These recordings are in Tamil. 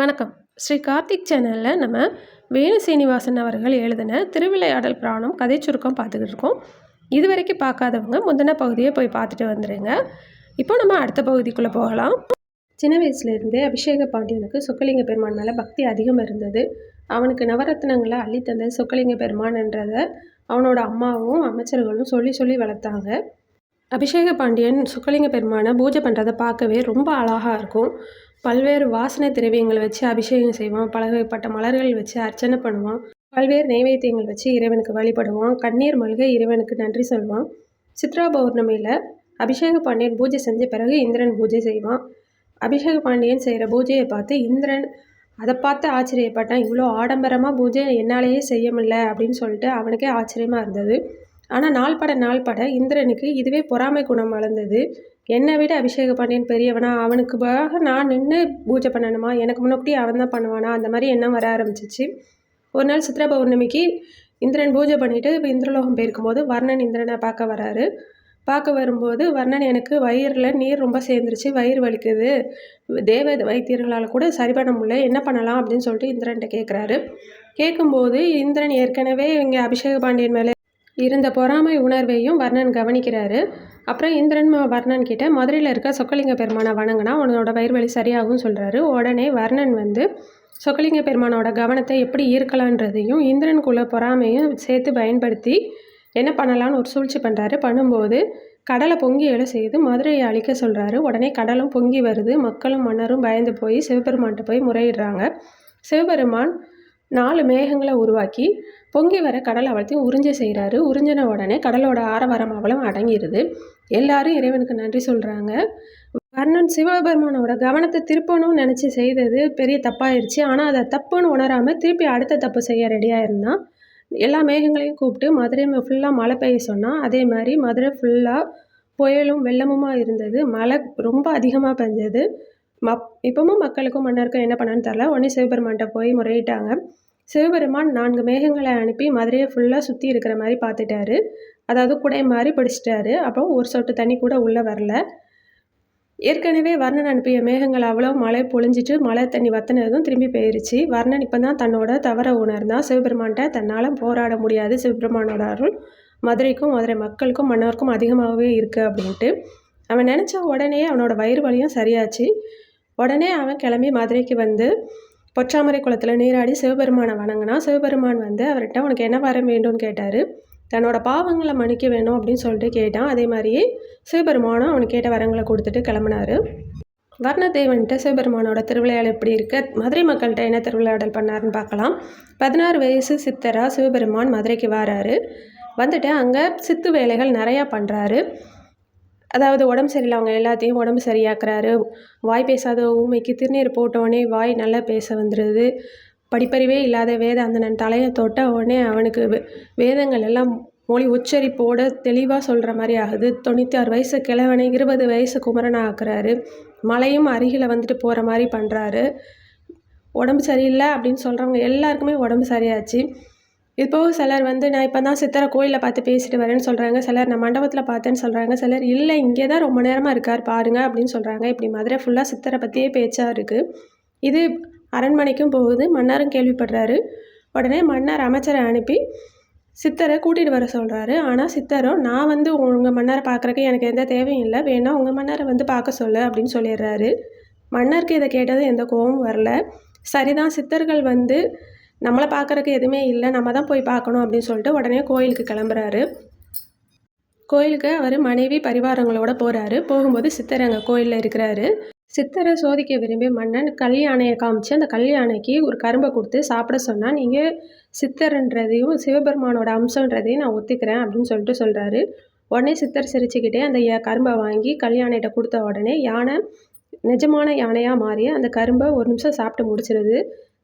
வணக்கம். ஸ்ரீ கார்த்திக் சேனலில் நம்ம வேணு சீனிவாசன் அவர்கள் எழுதின திருவிளையாடல் பிராணம் கதை சுருக்கம் பார்த்துக்கிட்டு இருக்கோம். இது வரைக்கும் பார்க்காதவங்க முந்தின பகுதியை போய் பார்த்துட்டு வந்துடுங்க இப்போ நம்ம அடுத்த பகுதிக்குள்ளே போகலாம். சின்ன வயசுலேருந்தே அபிஷேக பாண்டியனுக்கு சொக்கலிங்க பெருமான் மேலே பக்தி அதிகம் இருந்தது. அவனுக்கு நவரத்னங்களை அள்ளித்தந்த சொக்கலிங்க பெருமான்ன்றதை அவனோட அம்மாவும் அமைச்சர்களும் சொல்லி சொல்லி வளர்த்தாங்க. அபிஷேக பாண்டியன் சுக்கலிங்க பெருமானை பூஜை பண்ணுறதை பார்க்கவே ரொம்ப அழகாக இருக்கும். பல்வேறு வாசனை திரவியங்கள் வச்சு அபிஷேகம் செய்வான் பலகைப்பட்ட மலர்கள் வச்சு அர்ச்சனை பண்ணுவான் பல்வேறு நைவேத்தியங்கள் வச்சு இறைவனுக்கு வழிபடுவான் கண்ணீர் மல்க இறைவனுக்கு நன்றி சொல்வான் சித்ரா பௌர்ணமியில் அபிஷேக பாண்டியன் பூஜை செஞ்ச பிறகு இந்திரன் பூஜை செய்வான். அபிஷேக பாண்டியன் செய்கிற பூஜையை பார்த்து இந்திரன் அதை பார்த்து ஆச்சரியப்பட்டான். இவ்வளோ ஆடம்பரமாக பூஜை என்னாலேயே செய்ய முடியல அப்படின்னு சொல்லிட்டு அவனுக்கே ஆச்சரியமாக இருந்தது. ஆனால் நாள் பட நாள் பட இந்திரனுக்கு இதுவே பொறாமை குணம் வளர்ந்தது என்னை விட அபிஷேக பாண்டியன் பெரியவனா அவனுக்கு பாக நான் நின்று பூஜை பண்ணணுமா? எனக்கு முன்னாடியே அவன் தான் பண்ணுவானா? அந்த மாதிரி எண்ணம் வர ஆரம்பிச்சிச்சு. ஒரு நாள் சித்ரா பௌர்ணமிக்கு இந்திரன் பூஜை பண்ணிவிட்டு இப்போ இந்திரலோகம் போயிருக்கும்போது வர்ணன் இந்திரனை பார்க்க வராரு. பார்க்க வரும்போது வர்ணன் எனக்கு வயிறில் நீர் ரொம்ப சேர்ந்துருச்சு வயிறு வலிக்குது. தேவ வைத்தியர்களால் கூட சரி பண்ண முடியல என்ன பண்ணலாம் அப்படின்னு சொல்லிட்டு இந்திரன்ட்ட கேட்குறாரு கேட்கும்போது இந்திரன் ஏற்கனவே இங்கே அபிஷேக பாண்டியன் மேலே இருந்த பொறாமை உணர்வையும் வர்ணன் கவனிக்கிறாரு. அப்புறம் இந்திரன் வர்ணன் கிட்ட மதுரையில் இருக்க சொக்கலிங்க பெருமானை வணங்கினா உன்னோட வயிறு வலி சொல்கிறாரு உடனே வர்ணன் வந்து சொக்கலிங்க பெருமானோட கவனத்தை எப்படி ஈர்க்கலான்றதையும் இந்திரனுக்குள்ள பொறாமையும் சேர்த்து பயன்படுத்தி என்ன பண்ணலான்னு ஒரு சூழ்ச்சி பண்ணுறாரு பண்ணும்போது கடலை பொங்கி எழ செய்து மதுரையை அழிக்க சொல்கிறாரு உடனே கடலும் பொங்கி வருது. மக்களும் மன்னரும் பயந்து போய் சிவபெருமான்கிட்ட போய் முறையிடுறாங்க. சிவபெருமான் நாலு மேகங்களை உருவாக்கி பொங்கி வர கடல் அவளத்தையும் உறிஞ்ச செய்கிறாரு உறிஞ்சின உடனே கடலோட ஆரவாரம் அவளும் அடங்கிடுது எல்லாரும் இறைவனுக்கு நன்றி சொல்கிறாங்க வர்ணன் சிவபெருமானோட கவனத்தை திருப்பணும்னு நினச்சி செய்தது பெரிய தப்பாயிருச்சு. ஆனால் அதை தப்புன்னு உணராமல் திருப்பி அடுத்த தப்பு செய்ய ரெடியாக இருந்தான் எல்லா மேகங்களையும் கூப்பிட்டு மதுரை ஃபுல்லாக மழை பெய்ய சொன்னால் அதே மாதிரி மதுரை ஃபுல்லாக புயலும் வெள்ளமுமாக இருந்தது. மழை ரொம்ப அதிகமாக பெஞ்சது. மப் இப்போவும் மக்களுக்கும் மன்னருக்கும் என்ன பண்ணான்னு தெரில உடனே சிவபெருமான்கிட்ட போய் முறையிட்டாங்க. சிவபெருமான் நான்கு மேகங்களை அனுப்பி மதுரையை ஃபுல்லாக சுற்றி இருக்கிற மாதிரி பார்த்துட்டாரு. அதாவது குடை மாதிரி பிடிச்சிட்டாரு. அப்புறம் ஒரு சொட்டு தண்ணி கூட உள்ளே வரல. ஏற்கனவே வர்ணன் அனுப்பிய மேகங்கள் அவ்வளோ மழை பொழிஞ்சிட்டு மழை தண்ணி வத்தினதும் திரும்பி போயிருச்சு. வர்ணன் இப்போ தான் தன்னோட தவற உணர்ந்தான். சிவபெருமான்கிட்ட தன்னால் போராட முடியாது. சிவபெருமானோட அருள் மதுரைக்கும் மதுரை மக்களுக்கும் மன்னருக்கும் அதிகமாகவே இருக்குது அப்படின்ட்டு. அவன் நினச்ச உடனே அவனோட வயிறு வலியும் சரியாச்சு. உடனே அவன் கிளம்பி மதுரைக்கு வந்து பொற்றாமரை குளத்தில் நீராடி சிவபெருமானை வணங்கினா. சிவபெருமான் வந்து அவர்கிட்ட உனக்கு என்ன வரம் வேண்டும்னு கேட்டார். தன்னோட பாவங்களை மன்னிக்க வேணும் அப்படின்னு சொல்லிட்டு கேட்டான். அதே மாதிரியே சிவபெருமானும் அவனுக்கு கேட்ட வரங்களை கொடுத்துட்டு கிளம்புனார். வர்ணதேவன்கிட்ட சிவபெருமானோட திருவிளையாடல் எப்படி இருக்க? மதுரை மக்கள்கிட்ட என்ன திருவிளையாடல் பண்ணாருன்னு பார்க்கலாம். பதினாறு வயசு சித்தராக சிவபெருமான் மதுரைக்கு வராரு. வந்துட்டு அங்கே சித்து வேலைகள் நிறையா பண்ணுறாரு அதாவது உடம்பு சரியில்லாதவங்க எல்லாத்தையும் உடம்பு சரியாக்குறாரு. வாய் பேசாத ஊமைக்கு திருநீர் போட்டோடனே வாய் நல்லா பேச வந்துடுது படிப்பறிவே இல்லாத வேதாந்தனன் தலையை தொட்ட உடனே அவனுக்கு வேதங்கள் எல்லாம் மொழி உச்சரிப்போடு தெளிவாக சொல்கிற மாதிரி ஆகுது. தொண்ணூற்றி ஆறு வயசு கிழவனை இருபது வயசு குமரனாக ஆக்குறாரு. மலையும் அருகில் வந்துட்டு போகிற மாதிரி பண்ணுறாரு உடம்பு சரியில்லை அப்படின்னு சொல்கிறவங்க எல்லாருக்குமே உடம்பு சரியாச்சு. இப்போது சிலர் வந்து நான் இப்போ தான் சித்தரை கோயிலில் பார்த்து பேசிட்டு வரேன்னு சொல்கிறாங்க சிலர் நான் மண்டபத்தில் பார்த்தேன்னு சொல்கிறாங்க சிலர் இல்லை இங்கே தான் ரொம்ப நேரமாக இருக்கார் பாருங்கள் அப்படின்னு சொல்கிறாங்க இப்படி மதுரை ஃபுல்லாக சித்தரை பற்றியே பேச்சாக இருக்குது இது அரண்மனைக்கும் போகுது. மன்னரும் கேள்விப்படுறாரு. உடனே மன்னர் அமைச்சரை அனுப்பி சித்தரை கூட்டிகிட்டு வர சொல்கிறாரு ஆனால் சித்தரும் நான் வந்து உங்கள் மன்னரை பார்க்குறக்கு எனக்கு எந்த தேவையும் இல்லை. வேணா உங்கள் மன்னரை வந்து பார்க்க சொல்லு அப்படின்னு சொல்லிடுறாரு. மன்னருக்கு இதை கேட்டது எந்த கோபமும் வரல. சரிதான் சித்தர்கள் வந்து நம்மளை பார்க்குறக்கு எதுவுமே இல்லை நம்ம தான் போய் பார்க்கணும் அப்படின்னு சொல்லிட்டு உடனே கோயிலுக்கு கிளம்புறாரு. கோயிலுக்கு அவர் மனைவி பரிவாரங்களோட போகிறாரு போகும்போது சித்தர் அங்கே கோயிலில் இருக்கிறாரு. சித்தரை சோதிக்க விரும்பி மன்னன் கல் யானையை காமிச்சு அந்த கல் யானைக்கு ஒரு கரும்பை கொடுத்து சாப்பிட சொன்னால் நீங்கள் சித்தர்ன்றதையும் சிவபெருமானோட அம்சன்றதையும் நான் ஒத்துக்கிறேன் அப்படின்னு சொல்லிட்டு சொல்கிறாரு உடனே சித்தர் சிரிச்சுக்கிட்டே அந்த கரும்பை வாங்கி கல்யாணிகிட்ட கொடுத்த உடனே யானை நிஜமான யானையாக மாறி அந்த கரும்பை ஒரு நிமிஷம் சாப்பிட்டு முடிச்சிருது.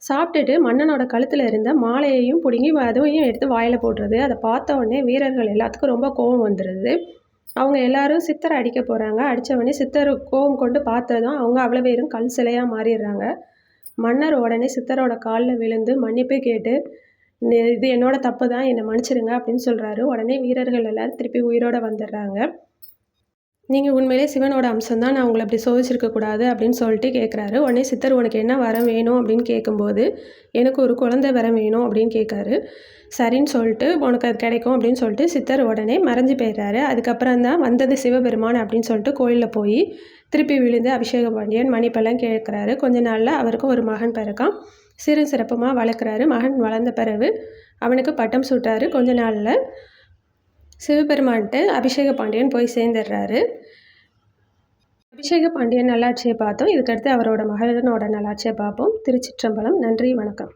சாப்பிட்டுட்டு மன்னனோட கழுத்தில் இருந்த மாலையையும் பிடுங்கி அதுவையும் எடுத்து வாயில் போடுறது அதை பார்த்த உடனே வீரர்கள் எல்லாத்துக்கும் ரொம்ப கோபம் வந்துடுது அவங்க எல்லாரும் சித்தரை அடிக்க போகிறாங்க அடித்தவொடனே சித்தர் கோபம் கொண்டு பார்த்ததும் அவங்க அவ்வளோ பேரும் கல் சிலையாக மாறிடுறாங்க. மன்னர் உடனே சித்தரோட காலில் விழுந்து மன்னிப்பு கேட்டு இது என்னோட தப்பு தான் என்னை மன்னிச்சிடுங்க அப்படின்னு சொல்கிறாரு உடனே வீரர்கள் எல்லோரும் திருப்பி உயிரோடு வந்துடுறாங்க. நீங்கள் உண்மையிலே சிவனோட அம்சம் தான் நான் உங்களை அப்படி சோதிச்சிருக்கக்கூடாது அப்படின்னு சொல்லிட்டு கேட்குறாரு உடனே சித்தர் உனக்கு என்ன வரம் வேணும்? அப்படின்னு கேட்கும்போது எனக்கு ஒரு குழந்தை வரம் வேணும் அப்படின்னு கேட்காரு சரின்னு சொல்லிட்டு உனக்கு அது கிடைக்கும் அப்படின்னு சொல்லிட்டு சித்தர் உடனே மறைஞ்சு போயிடுறாரு. அதுக்கப்புறம் தான் வந்தது சிவபெருமான் அப்படின்னு சொல்லிட்டு கோயிலில் போய் திருப்பி விழுந்து அபிஷேக பாண்டியன் மணிப்பெல்லாம் கேட்குறாரு கொஞ்ச நாளில் அவருக்கும் ஒரு மகன் பிறக்கான். சிறு சிறப்புமாக வளர்க்குறாரு. மகன் வளர்ந்த பிறகு அவனுக்கு பட்டம் சுட்டாரு. கொஞ்ச நாளில் சிவபெருமான்ட்டு அபிஷேக பாண்டியன் போய் சேர்ந்துடுறாரு. அபிஷேக பாண்டியன் நல்லாட்சியை பார்த்தோம். இதுக்கடுத்து அவரோட மகளனோட நல்லாட்சியை பார்ப்போம். திருச்சிற்றம்பலம். நன்றி. வணக்கம்.